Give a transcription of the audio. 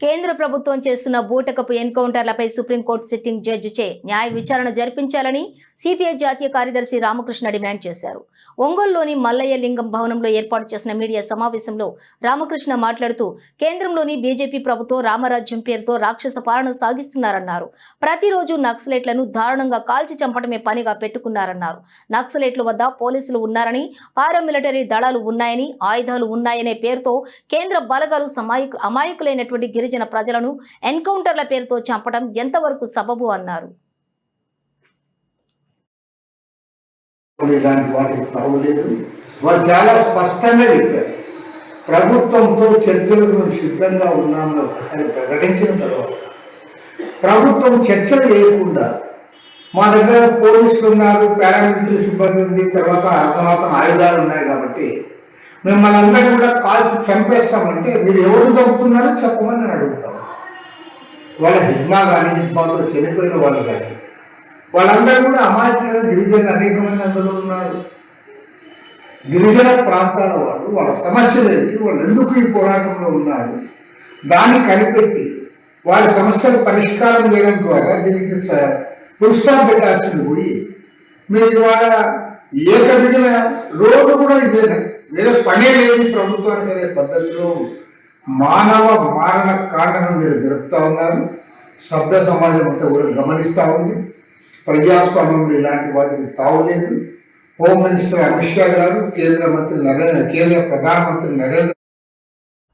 కేంద్ర ప్రభుత్వం చేస్తున్న బూటకపు ఎన్కౌంటర్లపై సుప్రీంకోర్టు సిట్టింగ్ జడ్జిచే న్యాయ విచారణ జరిపించాలని సిపిఐ జాతీయ కార్యదర్శి రామకృష్ణ డిమాండ్ చేశారు. ఒంగోలులోని మల్లయ్య లింగం భవనంలో ఏర్పాటు చేసిన మీడియా సమావేశంలో రామకృష్ణ మాట్లాడుతూ కేంద్రంలోని బీజేపీ ప్రభుత్వం రామరాజ్యం పేరుతో రాక్షస పాలన సాగిస్తున్నారన్నారు. ప్రతిరోజు నక్సలైట్లను దారుణంగా కాల్చి చంపడమే పనిగా పెట్టుకున్నారన్నారు. నక్సలైట్ల వద్ద పోలీసులు ఉన్నారని పారామిలిటరీ దళాలు ఉన్నాయని ఆయుధాలు ఉన్నాయనే పేరుతో కేంద్ర బలగాలు సమాయకు అమాయకులైనటువంటి గిరిజన గిరిజన ప్రజలను ఎన్కౌంటర్ల పేరుతో చంపడం ఎంతవరకు సబబు అన్నారు. వారు చాలా స్పష్టంగా చెప్పారు. ప్రభుత్వంతో చర్చలకు మేము సిద్ధంగా ఉన్నామని ఒకసారి ప్రకటించిన తర్వాత ప్రభుత్వం చర్చలు చేయకుండా మా దగ్గర పోలీసులు ఉన్నారు పారామిలిటరీ సిబ్బంది ఉంది తర్వాత అతను ఆయుధాలు ఉన్నాయి కాబట్టి మిమ్మల్ని అందరూ కూడా కాల్చి చంపేస్తామంటే మీరు ఎవరు చంపుతున్నారో చెప్పమని నేను అడుగుతాను. వాళ్ళ హిడ్మా కానీ హిడ్మాతో చనిపోయిన వాళ్ళు కానీ వాళ్ళందరూ కూడా అమాయకులైన గిరిజనులు అనేక మంది అందులో ఉన్నారు. గిరిజన ప్రాంతాల వాళ్ళు వాళ్ళ సమస్యలు ఏంటి వాళ్ళు ఎందుకు ఈ పోరాటంలో ఉన్నారు? దాన్ని కనిపెట్టి వాళ్ళ సమస్యలు పరిష్కారం చేయడం ద్వారా దీనికి పురుస్టాప్ పెట్టాల్సింది పోయి మీరు ఇవాళ ఏకదిగిన రోడ్డు కూడా ఇదేనా? వేరే పనే లేదు ప్రభుత్వానికి అనే పద్ధతిలో మానవ మారణ కాండను మీరు జరుపుతూ ఉన్నారు. సభ్య సమాజం అంతా కూడా గమనిస్తూ ఉంది. ప్రజాస్వామ్యంలో ఇలాంటి వాటికి తావులేదు. హోమ్ మినిస్టర్ అమిత్ షా గారు కేంద్ర మంత్రి నరేంద్ర కేంద్ర ప్రధానమంత్రి నరేంద్ర